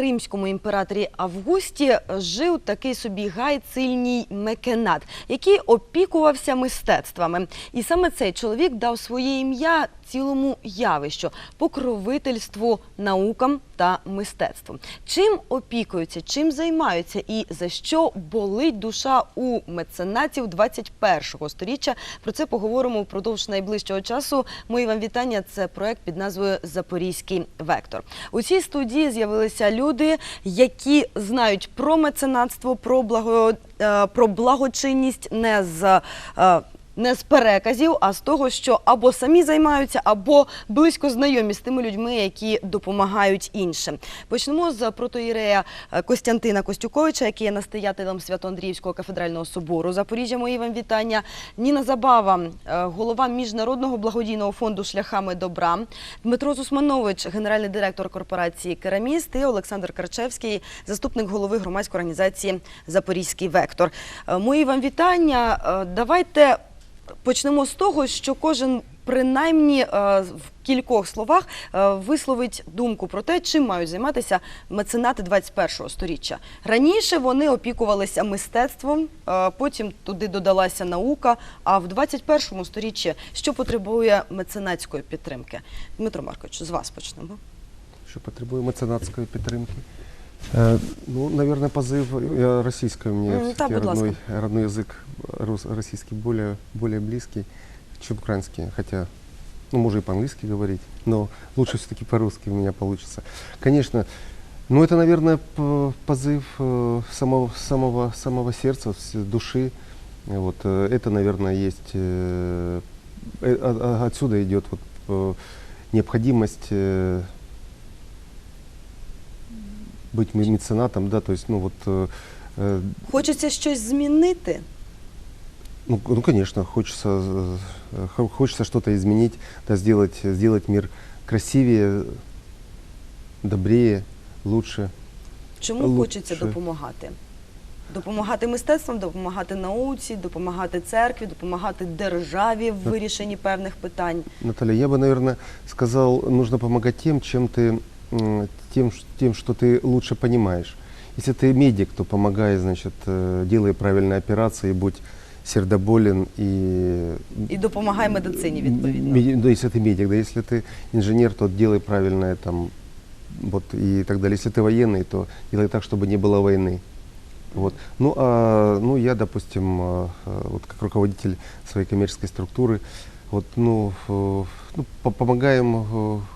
Римському імператорі Августі жив такий собі гай цильній мекенат, який опікувався мистецтвами. І саме цей чоловік дав своє ім'я цілому явищу, покровительству наукам та мистецтву. Чим опікуються, чим займаються і за що болить душа у меценатів 21-го сторіччя? Про це поговоримо впродовж найближчого часу. Мої вам вітання. Це проект під назвою Запорізький вектор. У цій студії з'явилися люди, які знають про меценатство, про благо, е, про благочинність не з. Не з переказів, а з того, що або самі займаються, або близько знайомі з тими людьми, які допомагають іншим. Почнемо з протоїрея е, Костянтина Костюковича, який є настоятелем Свято-Андріївського кафедрального собору Запоріжжя. Мої вам вітання. Ніна Забава, е, голова міжнародного благодійного фонду Шляхами добра. Дмитро Зусманович, генеральний директор корпорації Кераміст, і Олександр Карчевський, заступник голови громадської організації Запорізький вектор. Е, Мої вам вітання. Давайте почнемо з того, що кожен принаймні е, в кількох словах е, висловить думку про те, чим мають займатися меценати 21-го сторіччя. Раніше вони опікувалися мистецтвом, е, потім туди додалася наука. А в 21-му сторіччі що потребує меценатської підтримки? Дмитро Маркович, з вас почнемо. Що потребує меценатської підтримки? Е, ну, наверное, позыв я у меня Мгм, всё-таки да, ласка. родной, родной язык рус- российский более, более близкий, чем украинский. Хотя, ну, можно и по-английски говорить, но лучше все-таки по-русски у меня получится. Конечно, ну, это, наверное, позыв э, самого, самого, самого сердца, души. Вот, э, это, наверное, есть, э, э, а- а- отсюда идет вот, э, необходимость э, быть ме- меценатом, да, то есть, ну вот, э, э, Хочеться щось змінити. ну, ну, конечно, хочется, э, хо- хочется что-то изменить, да, сделать, сделать мир красивее, добрее, лучше. Чому Лучше. хочеться допомагати? Допомагати мистецтвам, допомагати науці, допомагати церкві, допомагати державі в вирішенні певних питань. Наталья, я бы, наверное, сказал, нужно помогать тем, чем ты, м, тем, ш- тем, что ты лучше понимаешь. Если ты медик, то помогай, значит, э, делай правильные операции, будь сердоболен и І допомагай медицині відповідно. Меди- Да, если ты медик, да, если ты инженер, то делай правильное там, вот и так далее. Если ты военный, то делай так, чтобы не было войны. Вот. Ну, а, ну, я, допустим, а, а, вот как руководитель своей коммерческой структуры, вот, ну, э, ну, по- помогаем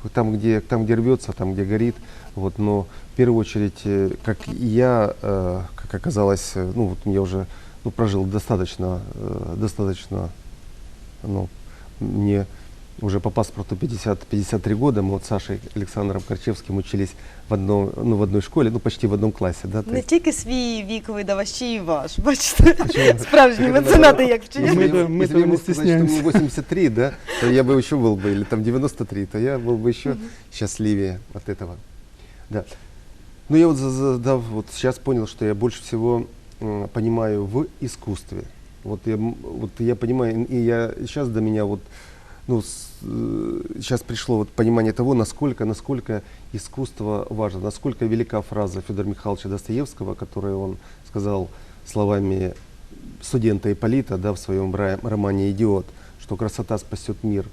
э, там где, там, где рвется, там, где горит. Вот, но в первую очередь, э, как и я, э, как оказалось, э, ну, вот я уже ну, прожил достаточно, э, достаточно ну, мне уже по паспорту 50, 53 года, мы вот с Сашей Александром Корчевским учились в, одном, ну, в одной школе, ну почти в одном классе. Да, то Не есть- тільки свій вік видав, а ще й ваш. Бачите, Почему? справжні Это, меценати як Если вчені. Мы- я- мы если этого я не могу сказать, что мне стесняемся. 83, да, то я бы еще был бы, или там 93, то я был бы еще счастливее от этого. Да. Ну я вот, за- задав, вот сейчас понял, что я больше всего м, понимаю в искусстве. Вот я, м, вот я понимаю, и я сейчас до меня вот, ну, сейчас пришло вот понимание того, насколько, насколько искусство важно, насколько велика фраза Федора Михайловича Достоевского, которую он сказал словами студента Ипполита, да, в своем романе «Идиот», что красота спасет мир.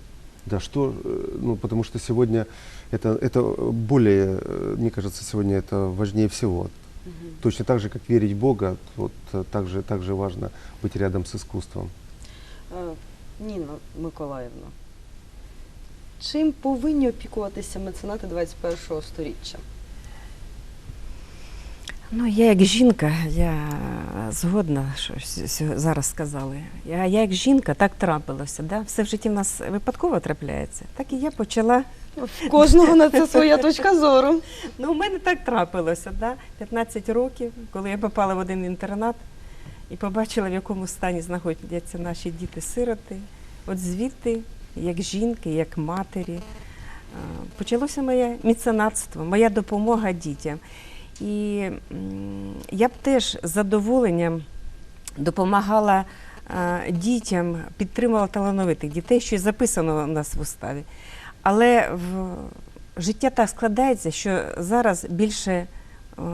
Да, что, э, ну, потому что сегодня это, это более, э, мне кажется, сегодня это важнее всего. Точно так же, как верить в Бога, вот э, так же, так же важно быть рядом с искусством. Е, Ніна Миколаївна, чим повинні опікуватися меценати 21-го сторіччя? Ну, я як жінка, я згодна, що зараз сказали. Я, я як жінка так трапилося. Да? Все в житті в нас випадково трапляється. Так і я почала. В кожного на це своя точка зору. Ну, у мене так трапилося, да? 15 років, коли я попала в один інтернат і побачила, в якому стані знаходяться наші діти-сироти. От звідти, як жінки, як матері, е, почалося моє міценатство, моя допомога дітям. І я б теж з задоволенням допомагала е, дітям, підтримувала талановитих дітей, що записано у нас в уставі. Але в життя так складається, що зараз більше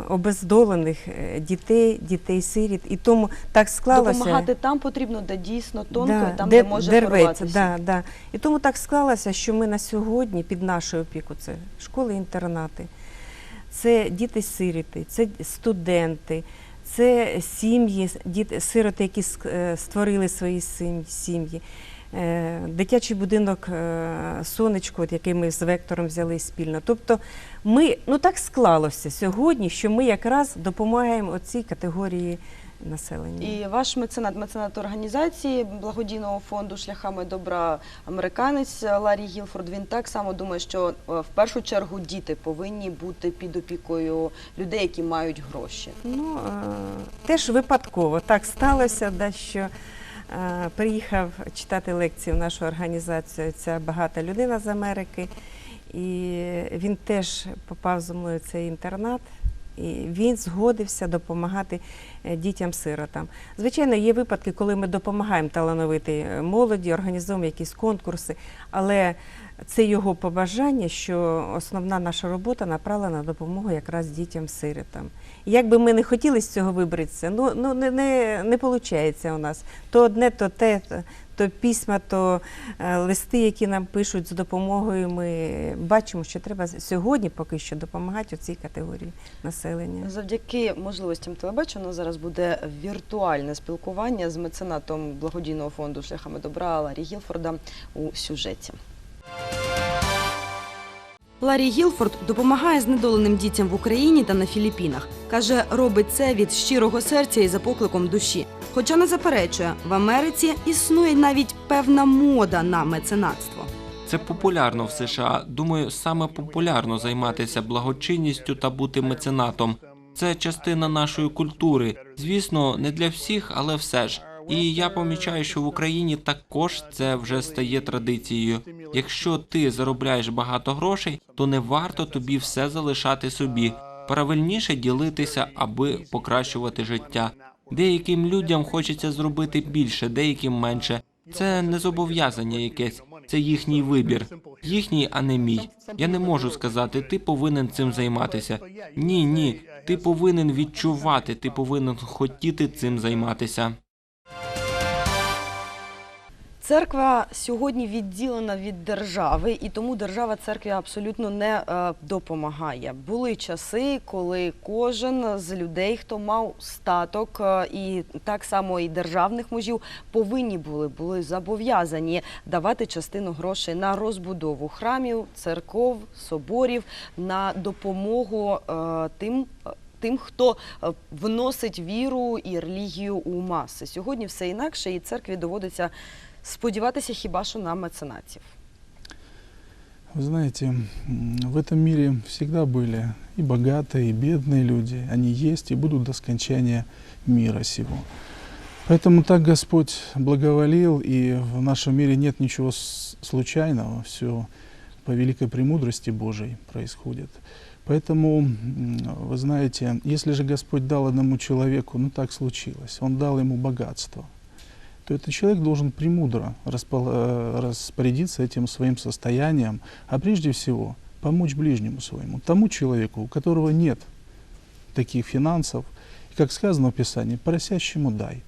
обездолених е, дітей, дітей-сиріт, і тому так склалося. Допомагати там потрібно, де дійсно тонко, Да, там, де, може де рветься, порватися. да, да. І тому так склалося, що ми на сьогодні під нашою опіку це школи-інтернати, це діти-сиріти, це студенти, це сім'ї, діти, сироти, які е, створили свої сім- сім'ї. Е, Дитячий будинок е, сонечко, от який ми з вектором взяли спільно. Тобто ми ну так склалося сьогодні, що ми якраз допомагаємо оцій категорії населення. І ваш меценат, меценат організації благодійного фонду шляхами добра американець Ларі Гілфорд. Він так само думає, що е, в першу чергу діти повинні бути під опікою людей, які мають гроші. Ну, теж випадково так сталося, да, що приїхав читати лекції в нашу організацію ця багата людина з Америки, і він теж попав зі мною в цей інтернат. І він згодився допомагати е, дітям-сиротам. Звичайно, є випадки, коли ми допомагаємо талановитій е, молоді, організуємо якісь конкурси, але це його побажання, що основна наша робота направлена на допомогу якраз дітям-сиротам. Як би ми не хотіли з цього вибратися, ну, ну не, не, не виходить у нас. То одне, то те, то, письма, то е, листи, які нам пишуть з допомогою. Ми бачимо, що треба сьогодні поки що допомагати цій категорії населення. Завдяки можливостям телебачення у нас буде віртуальне спілкування з меценатом благодійного фонду шляхами добра Ларі Гілфорда у сюжеті. Ларі Гілфорд допомагає знедоленим дітям в Україні та на Філіппінах. Каже, робить це від щирого серця і за покликом душі. Хоча не заперечує, в Америці існує навіть певна мода на меценатство. Це популярно в США. Думаю, саме популярно займатися благочинністю та бути меценатом. Це частина нашої культури. Звісно, не для всіх, але все ж. І я помічаю, що в Україні також це вже стає традицією. Якщо ти заробляєш багато грошей, то не варто тобі все залишати собі. Правильніше ділитися, аби покращувати життя. Деяким людям хочеться зробити більше, деяким менше. Це не зобов'язання якесь, це їхній вибір, їхній, а не мій. Я не можу сказати, ти повинен цим займатися. Ні, ні. Ти повинен відчувати, ти повинен хотіти цим займатися. Церква сьогодні відділена від держави, і тому держава церкві абсолютно не е, допомагає. Були часи, коли кожен з людей, хто мав статок, е, і так само і державних мужів, повинні були були зобов'язані давати частину грошей на розбудову храмів, церков, соборів, на допомогу е, тим. Тим, хто вносить віру і релігію у маси. Сьогодні все інакше, і церкві доводиться сподіватися хіба що на меценатів. Вы знаете, м, в этом мире всегда были и богатые, и бедные люди. Они есть и будут до скончания мира сего. Поэтому так Господь благоволил, и в нашем мире нет ничего с- случайного, все по великой премудрости Божией происходит. Поэтому, м, вы знаете, если же Господь дал одному человеку, ну так случилось, Он дал ему богатство, то этот человек должен премудро э, распорядиться этим своим состоянием, а прежде всего помочь ближнему своему, тому человеку, у которого нет таких финансов, как сказано в Писании, просящему дай.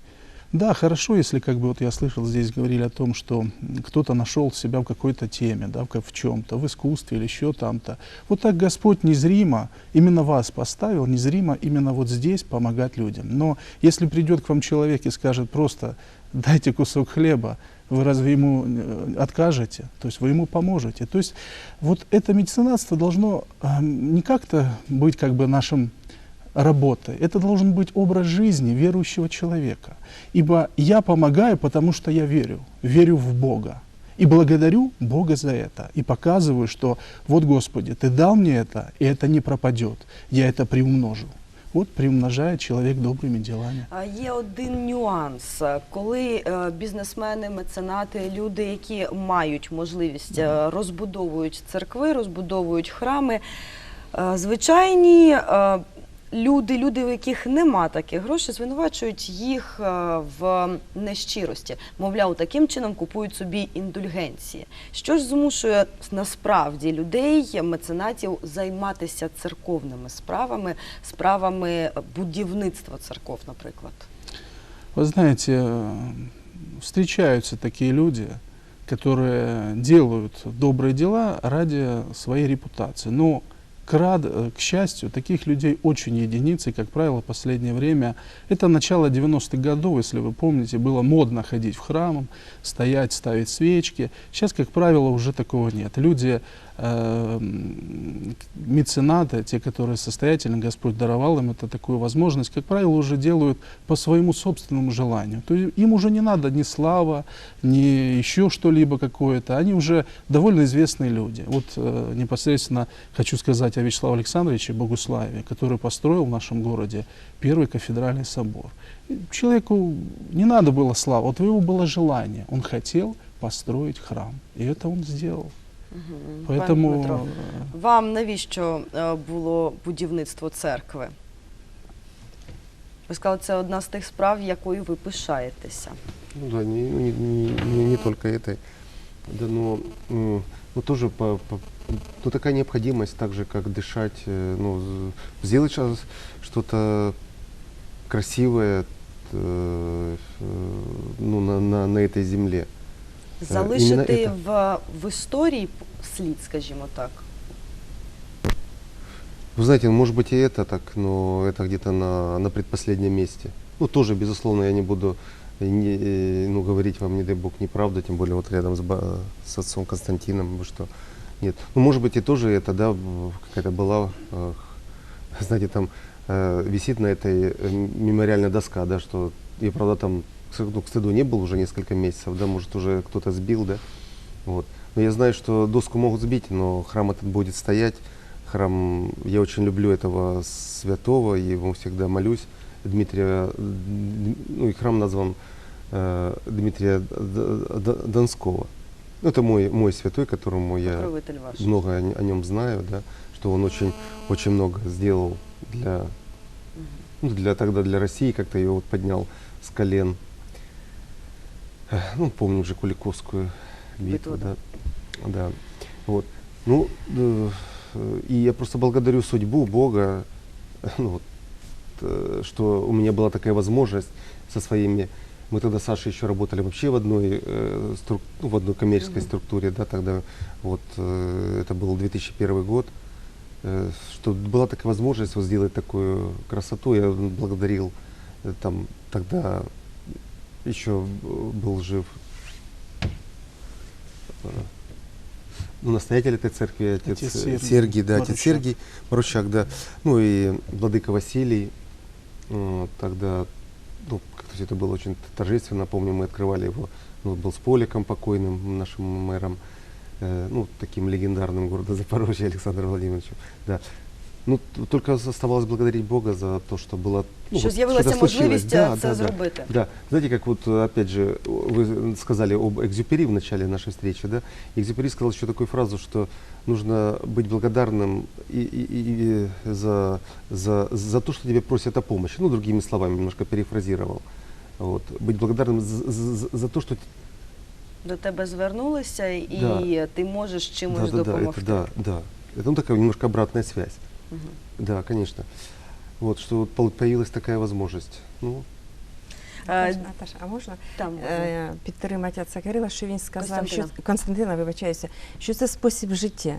Да, хорошо, если, как бы вот я слышал, здесь говорили о том, что кто-то нашел себя в какой-то теме, да, в чем-то, в искусстве или еще там-то. Вот так Господь незримо именно вас поставил, незримо именно вот здесь помогать людям. Но если придет к вам человек и скажет просто дайте кусок хлеба, вы разве ему э, откажете? То есть вы ему поможете. То есть вот это меценатство должно э, не как-то быть как бы нашим работой. Это должен быть образ жизни верующего человека. Ибо я помогаю, потому что я верю, верю в Бога. И благодарю Бога за это. И показываю, что вот, Господи, Ты дал мне это, и это не пропадет. Я это приумножу. Вот приумножает чоловік добрими ділами. А Є один нюанс, коли е, бізнесмени, меценати, люди, які мають можливість е, розбудовують церкви, розбудовують храми. е, Звичайні люди, люди, у яких нема таких грошей, звинувачують їх е, в нещирості. Мовляв, таким чином купують собі індульгенції. Що ж змушує насправді людей, меценатів, займатися церковними справами, справами будівництва церков, наприклад? Вы знаете, э, встречаются такие люди, которые делают добрые дела ради своей репутации. Но, к, рад- э, к счастью, таких людей очень единицы. Как правило, в последнее время, это начало 90-х годов, если вы помните, было модно ходить в храм, стоять, ставить свечки. Сейчас, как правило, уже такого нет. Люди, э, м, меценаты, те, которые состоятельны, Господь даровал им это такую возможность, как правило, уже делают по своему собственному желанию. То есть им уже не надо ни слава, ни еще что-либо какое-то. Они уже довольно известные люди. Вот э, непосредственно хочу сказать о Вячеславе Александровиче Богуславе, который построил в нашем городе первый кафедральный собор. Человеку не надо было славы, вот у него было желание. Он хотел построить храм. И это он сделал. Мгм. Поэтому Пане Дмитро, э, вам навіщо е, було будівництво церкви? Ви сказали, це одна з тих справ, якою ви пишаєтеся. Ну да, не, ну, не, не- не- не только это. Да, но м, ну, тоже по, по- ну, такая необходимость, так же, как дышать, э, ну, з- сделать сейчас что-то красивое э, э, ну, на, на, на этой земле. Залишити іменно в, в історії слід, скажімо так. Вы знаете, ну, может быть и это так, но это где-то на, на предпоследнем месте. Ну, тоже, безусловно, я не буду э, не, э, ну, говорить вам, не дай бог, неправду, тем более вот рядом с, ба- с отцом Константином, вы что. Нет. Ну, может быть, и тоже это, да, в- какая-то была, э, знаете, там э, висит на этой э, мемориальная доска, да, что я, правда, там к стыду не был уже несколько месяцев, да, может, уже кто-то сбил, да, вот. Но я знаю, что доску могут сбить, но храм этот будет стоять. Храм, я очень люблю этого святого, и ему всегда молюсь. Дмитрия, ну и храм назван э, Дмитрия Донского. Ну, это мой, мой святой, которому я много о, о нем знаю, да, что он очень, очень много сделал для, ну, для тогда для России, как-то его вот поднял с колен. Ну, помним же Куликовскую битву, да. да. Вот. Ну, э, и я просто благодарю судьбу, Бога, ну, вот, э, что у меня была такая возможность со своими мы тогда с Сашей еще работали вообще в одной, э, струк- ну, в одной коммерческой Мгм. структуре, да, тогда вот э, это был 2001 год, э, что была такая возможность вот сделать такую красоту. Я благодарил э, там тогда еще был жив ну, настоятель этой церкви, отец, Отец Сергий Сергий, да, Марущак. отец Сергий Марущак, да. Ну и владыка Василий, э, тогда, ну, как-то все это было очень торжественно. Помню, мы открывали его, ну, был с Поликом покойным, нашим мэром, э, ну, таким легендарным города Запорожья Александром Владимировичем, да. Ну, только оставалось благодарить Бога за то, что было... ну, Що вот з'явилася что-то случилось. можливість Да, е, це да, да. зробити. Да, знаете, как вот, э, опять же, вы сказали об Экзюпери в начале нашей встречи, да? Экзюпери сказал еще такую фразу, что нужно быть благодарным и, и- и- и за, за, за то, что тебе просят о помощи. Ну, другими словами, немножко перефразировал. Вот. Быть благодарным за, за- за то, что... т- До тебе звернулися, і Да. ти можеш чимось да, да, да, допомогти. это, да, да. Это ну, такая немножко обратная связь. Мгм. Да, конечно. Вот, что вот появилась такая возможность. Ну, Наташа, а можна Там е, підтримати отця Кирила, що він сказав, що Константина, вибачаюся, що це спосіб життя.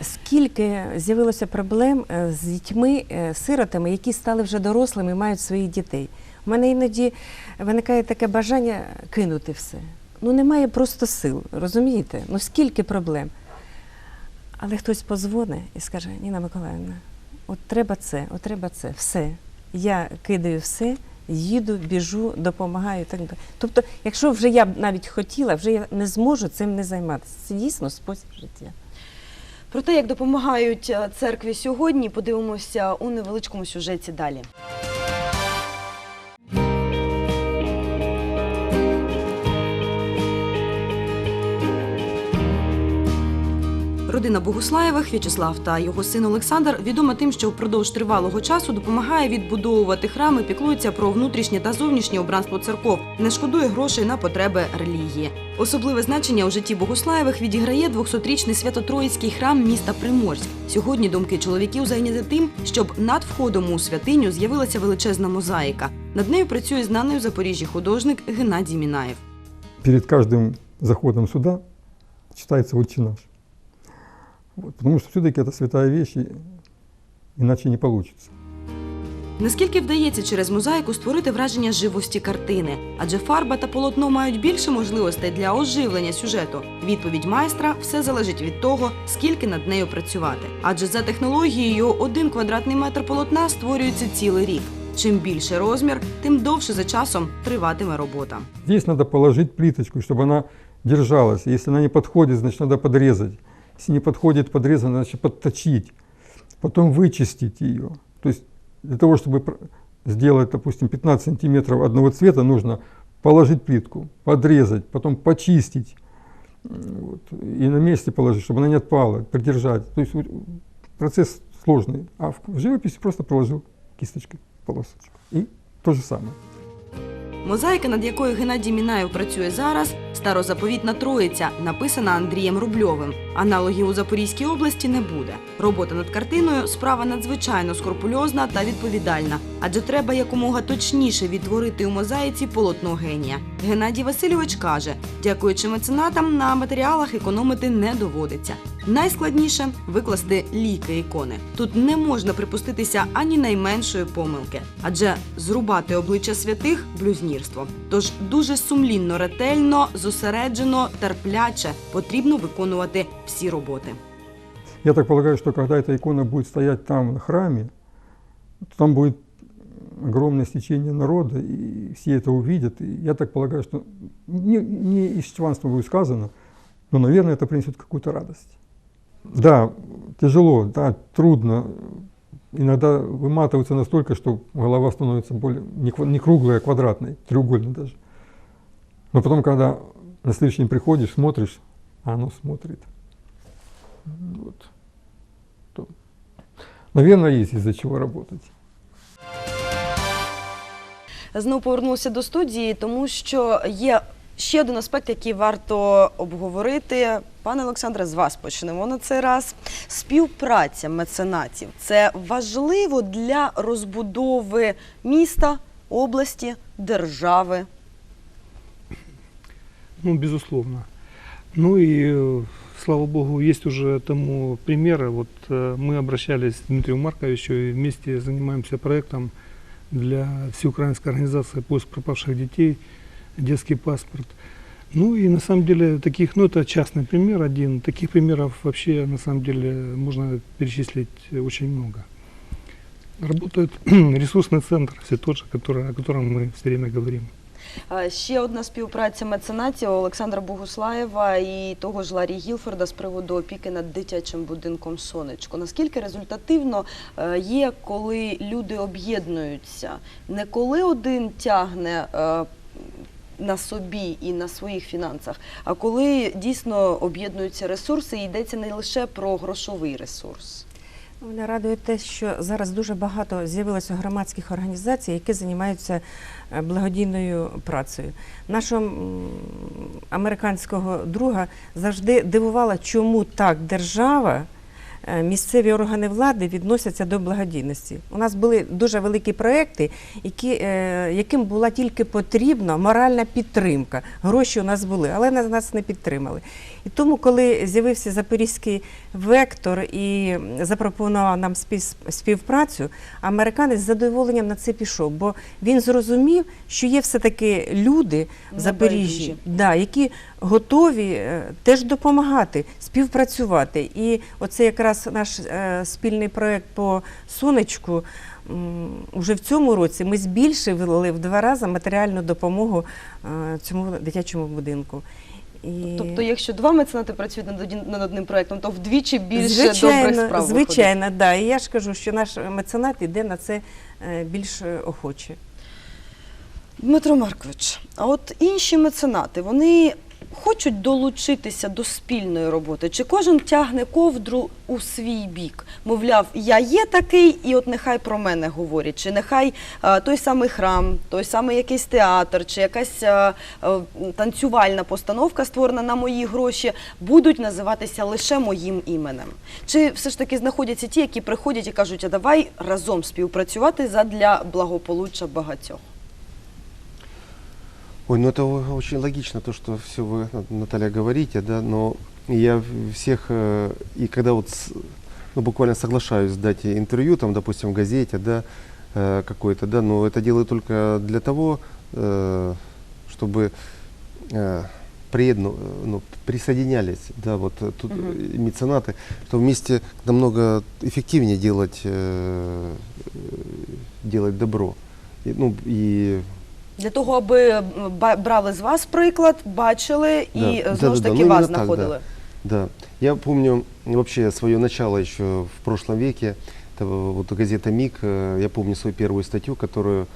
Скільки з'явилося проблем е, з дітьми, е, сиротами, які стали вже дорослими і мають своїх дітей. У мене іноді виникає таке бажання кинути все. Ну немає просто сил, розумієте? Ну скільки проблем. Але хтось позвонить і скаже: Ніна Миколаївна, от треба це, от треба це, все. Я кидаю все, їду, біжу, допомагаю так. Тобто, якщо вже я б навіть хотіла, вже я не зможу цим не займатися. Це дійсно спосіб життя. Про те, як допомагають е, церкві сьогодні, подивимося у невеличкому сюжеті далі. Родина Богуслаєвих В'ячеслав та його син Олександр відома тим, що впродовж тривалого часу допомагає відбудовувати храми, піклується про внутрішнє та зовнішнє убранство церков, не шкодує грошей на потреби релігії. Особливе значення у житті Богуслаєвих відіграє 200-річний Свято-Троїцький храм міста Приморськ. Сьогодні думки чоловіків зайняті тим, щоб над входом у святиню з'явилася величезна мозаїка. Над нею працює знаний у Запоріжжі художник Геннадій Мінаєв. перед каждым заходом сюда читается «Отче наш». Вот, потому что все-таки это святая вещь, и иначе не получится. Наскільки вдається через мозаїку створити враження живості картини? Адже фарба та полотно мають більше можливостей для оживлення сюжету. Відповідь майстра все залежить від того, скільки над нею працювати. Адже за технологією один квадратний метр полотна створюється цілий рік. Чим більше розмір, тим довше за часом триватиме робота. Здесь надо положить плиточку, чтобы она держалась. Если она не подходит, значит надо подрезать. Если не подходит подрезать, значит подточить. Потом вычистить ее. То есть для того, чтобы сделать, допустим, 15 сантиметров одного цвета, нужно положить плитку, подрезать, потом почистить. Вот, и на месте положить, чтобы она не отпала, придержать. То есть процесс сложный. А в, живописи просто положил кисточкой полосочку. И то же самое. Мозаїка, над якою Геннадій Мінаєв працює зараз, старозаповітна Троїця, написана Андрієм Рубльовим. Аналогів у Запорізькій області не буде. Робота над картиною справа надзвичайно скрупульозна та відповідальна, адже треба якомога точніше відтворити у мозаїці полотно генія. Геннадій Васильович каже, дякуючи меценатам, на матеріалах економити не доводиться. Найскладніше викласти ліки ікони. Тут не можна припуститися ані найменшої помилки, адже зрубати обличчя святих блюзнірство. Тож дуже сумлінно, ретельно, зосереджено, терпляче потрібно виконувати всі роботи. Я так полагаю, что когда эта икона будет стоять там, на храме, то там будет огромное стечение народа, и все это увидят. И я так полагаю, что не, не из чванства будет сказано, но, наверное, это принесет какую-то радость. Да, тяжело, да, трудно. Иногда выматываются настолько, что голова становится более не, ква- не круглой, а квадратной, треугольной даже. Но потом, когда на следующий день приходишь, смотришь, а оно смотрит. Вот. То, наверное, есть из-за чего работать. Знову повернулася до студії, тому що є ще один аспект, який варто обговорити. Пане Олександре, з вас почнемо на цей раз. Співпраця меценатів це важливо для розбудови міста, області, держави. Ну, безусловно. Ну и, э, слава богу, есть уже тому примеры. Вот э, мы обращались к Дмитрию Марковичу и вместе занимаемся проектом для всеукраинской организации поиск пропавших детей, детский паспорт. Ну и на самом деле таких, ну это частный пример один, таких примеров вообще на самом деле можно перечислить очень много. Работает ресурсный центр, все тот же, который, о котором мы все время говорим. А, Ще одна співпраця меценатів Олександра Богуслаєва і того ж Ларі Гілфорда з приводу опіки над дитячим будинком Сонечко. Наскільки результативно е, є, коли люди об'єднуються, не коли один тягне е, на собі і на своїх фінансах, а коли дійсно об'єднуються ресурси, йдеться не лише про грошовий ресурс. Мене радує те, що зараз дуже багато з'явилося громадських організацій, які займаються е, благодійною працею. Нашого американського друга завжди дивувала, чому так держава. Е, Місцеві органи влади відносяться до благодійності. У нас були дуже великі проекти, які, е, яким була тільки потрібна моральна підтримка. Гроші у нас були, але на- нас не підтримали. І тому, коли з'явився запорізький вектор і запропонував нам спів- співпрацю, американець з задоволенням на це пішов, бо він зрозумів, що є все-таки люди в Запоріжжі, да, які готові е, теж допомагати, співпрацювати. І оце якраз наш е, спільний проект по сонечку. Уже в цьому році ми збільшили в два рази матеріальну допомогу е, цьому дитячому будинку. І... Тобто, якщо два меценати працюють над одним, над одним проєктом, то вдвічі більше добрих справ Звичайно, звичайно, да. І я ж кажу, що наш меценат йде на це е, більш охоче. Дмитро Маркович, а от інші меценати, вони хочуть долучитися до спільної роботи? Чи кожен тягне ковдру у свій бік? Мовляв, я є такий, і от нехай про мене говорять, чи нехай е, той самий храм, той самий якийсь театр, чи якась е, е, танцювальна постановка, створена на мої гроші, будуть називатися лише моїм іменем? Чи все ж таки знаходяться ті, які приходять і кажуть, а давай разом співпрацювати задля благополуччя багатьох? Ой, ну это очень логично, то, что все вы, Наталья, говорите, да, но я всех, э, и когда вот, ну, буквально соглашаюсь дать интервью, там, допустим, в газете, да, э, какой-то, да, но это делаю только для того, э, чтобы э, ну, присоединялись, да, вот тут Мгм. э, меценаты, что вместе намного эффективнее делать, делать добро. И, ну, и Для того, аби м, ба- брали з вас приклад, бачили і Да, е, да, знову ж да, таки ну, вас іменно так, знаходили. Да, я помню вообще свое начало еще в прошлом веке. Это вот газета «Миг», э, я помню свою первую статью, которую,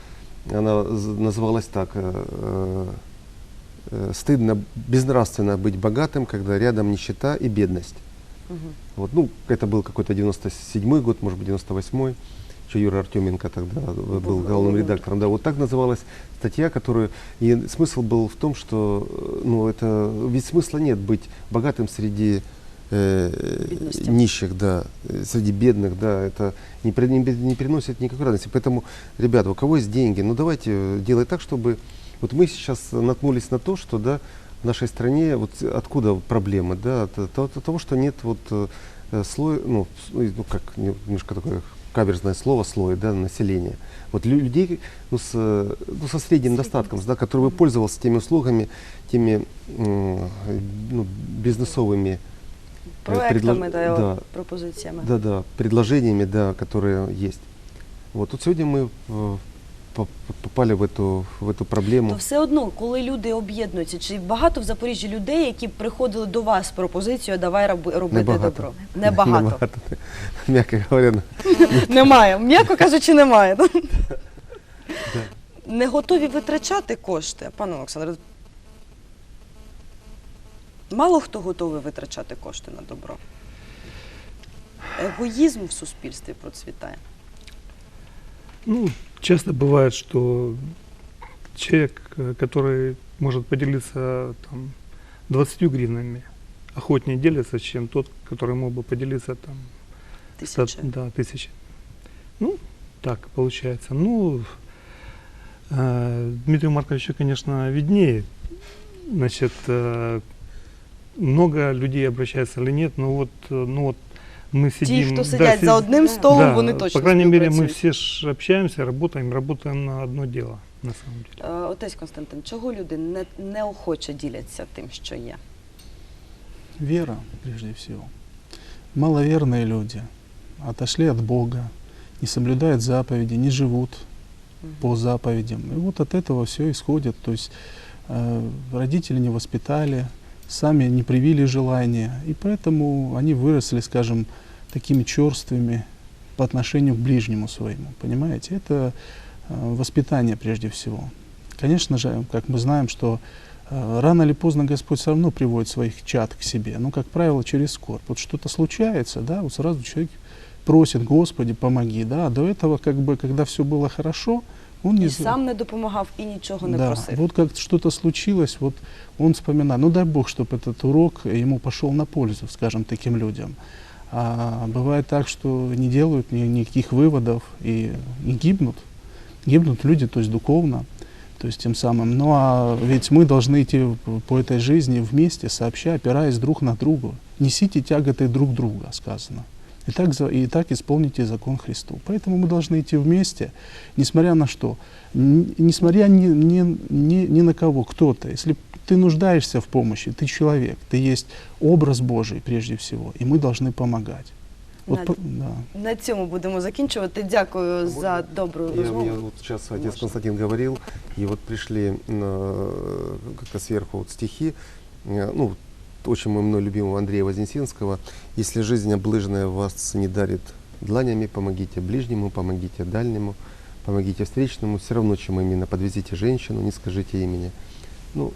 она з- называлась так, э, э, «Стыдно, безнравственно быть богатым, когда рядом нищета и бедность». Мгм. Вот, ну, это был какой-то 97 год, может быть, 98 Еще Юра Артеменко тогда э, был главным редактором. Да, вот так называлась статья, которую... И смысл был в том, что, э, ну, это... Ведь смысла нет быть богатым среди э, Бедности. нищих, да, э, среди бедных, да, это не, при- не, не приносит никакой радости. Поэтому, ребята, у кого есть деньги, ну давайте э, делать так, чтобы... Вот мы сейчас наткнулись на то, что, да, в нашей стране, вот откуда проблемы, да, от, от- от того, что нет вот слой, ну, ну, как не- немножко такое каверзное слово, слой, да, населения. Вот лю- людей ну, с, э, ну, со средним достатком, да, который бы пользовался теми услугами, теми м, ну, бизнесовыми э, Проектами предло- та да, пропозиціями. да, да, предложениями, да, которые есть. Вот тут сегодня мы э, по- попали в эту, в эту проблему. То все одно, коли люди об'єднуються, чи багато в Запоріжжі людей, які приходили до вас з пропозицією давай роби, робити Небагато. добро? Небагато. Небагато, мягко говоря. ну, Немає. М'яко кажучи, немає. Не готові витрачати кошти, пане Олександре. Мало хто готовий витрачати кошти на добро. Егоїзм в суспільстві процвітає. Ну, часто бывает, что человек, э, который может поделиться там 20 гривнами, охотнее делится, чем тот, который мог бы поделиться там ста- Тисячі. да, тысячи. Ну, так получается. Ну, э, Дмитрию Марковичу, конечно, виднее. Значит, э, много людей обращается или нет, но вот, э, ну вот мы Ті, сидим... хто да, сидять за сидим- одним столом, да, вони точно По крайней мере, мы співпрацюють. все ж общаемся, работаем, работаем на одно дело, на самом деле. Е, Отець Константин, чого люди не, неохоче діляться тим, що є? Вера, прежде всего. Маловерные люди отошли от Бога, не соблюдают заповеди, не живут по заповедям. И вот от этого все исходит. То есть э, родители не воспитали, сами не привили желания, и поэтому они выросли, скажем, такими черствыми по отношению к ближнему своему. Понимаете? Это э, воспитание прежде всего. Конечно же, как мы знаем, что э, рано или поздно Господь все равно приводит своих чад к себе. Ну, как правило, через скорбь. Вот что-то случается, да, вот сразу человек просит, Господи, помоги, да, а до этого, как бы, когда все было хорошо, он не І з- сам не допомагав і нічого не да, просив. вот как что-то случилось, вот он вспоминает, ну дай Бог, чтобы этот урок ему пошел на пользу, скажем, таким людям. А бывает так, что не делают ни- никаких выводов и, и гибнут. Гибнут люди, то есть духовно, то есть тем самым. Ну а ведь мы должны идти в- по этой жизни вместе, сообща, опираясь друг на друга. Несите тяготы друг друга, сказано. И так, за- и так исполните закон Христу. Поэтому мы должны идти вместе, несмотря на что? Н- Несмотря ни, ни, ни, ни на кого, кто-то. Если ты нуждаешься в помощи, ты человек, ты есть образ Божий прежде всего, и мы должны помогать. Вот, Надя. по- да. На цьому будемо закінчувати. Дякую за добру Я, розмову. мне вот сейчас отец Можно. Константин говорил, и вот пришли на, как-то сверху вот стихи, э, ну, очень мной любимого Андрея Вознесенского. «Если жизнь облыжная вас не дарит дланями, помогите ближнему, помогите дальнему, помогите встречному, все равно, чем именно, подвезите женщину, не скажите имени». Ну,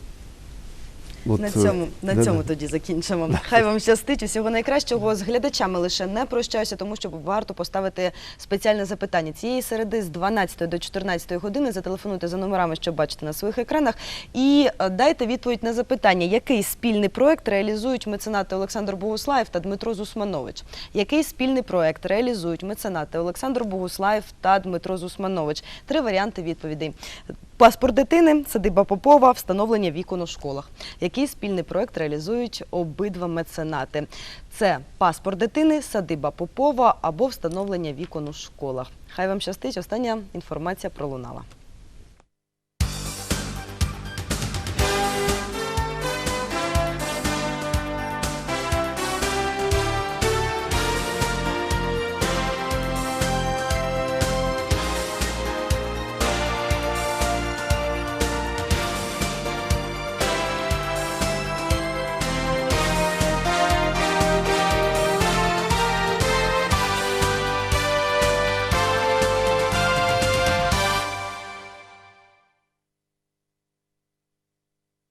Вот, на э, цьому, на да-да. тоді закінчимо. Хай вам щастить. Усього найкращого з глядачами лише не прощаюся, тому що варто поставити спеціальне запитання. Цієї середи з 12 до 14 години зателефонуйте за номерами, що бачите на своїх екранах, і е, дайте відповідь на запитання, який спільний проект реалізують меценати Олександр Богуслаєв та Дмитро Зусманович. Який спільний проект реалізують меценати Олександр Богуслаєв та Дмитро Зусманович? Три варіанти відповідей. Паспорт дитини, садиба Попова, встановлення вікон у школах. Який спільний проект реалізують обидва меценати? Це паспорт дитини, садиба Попова або встановлення вікон у школах. Хай вам щастить. Остання інформація пролунала.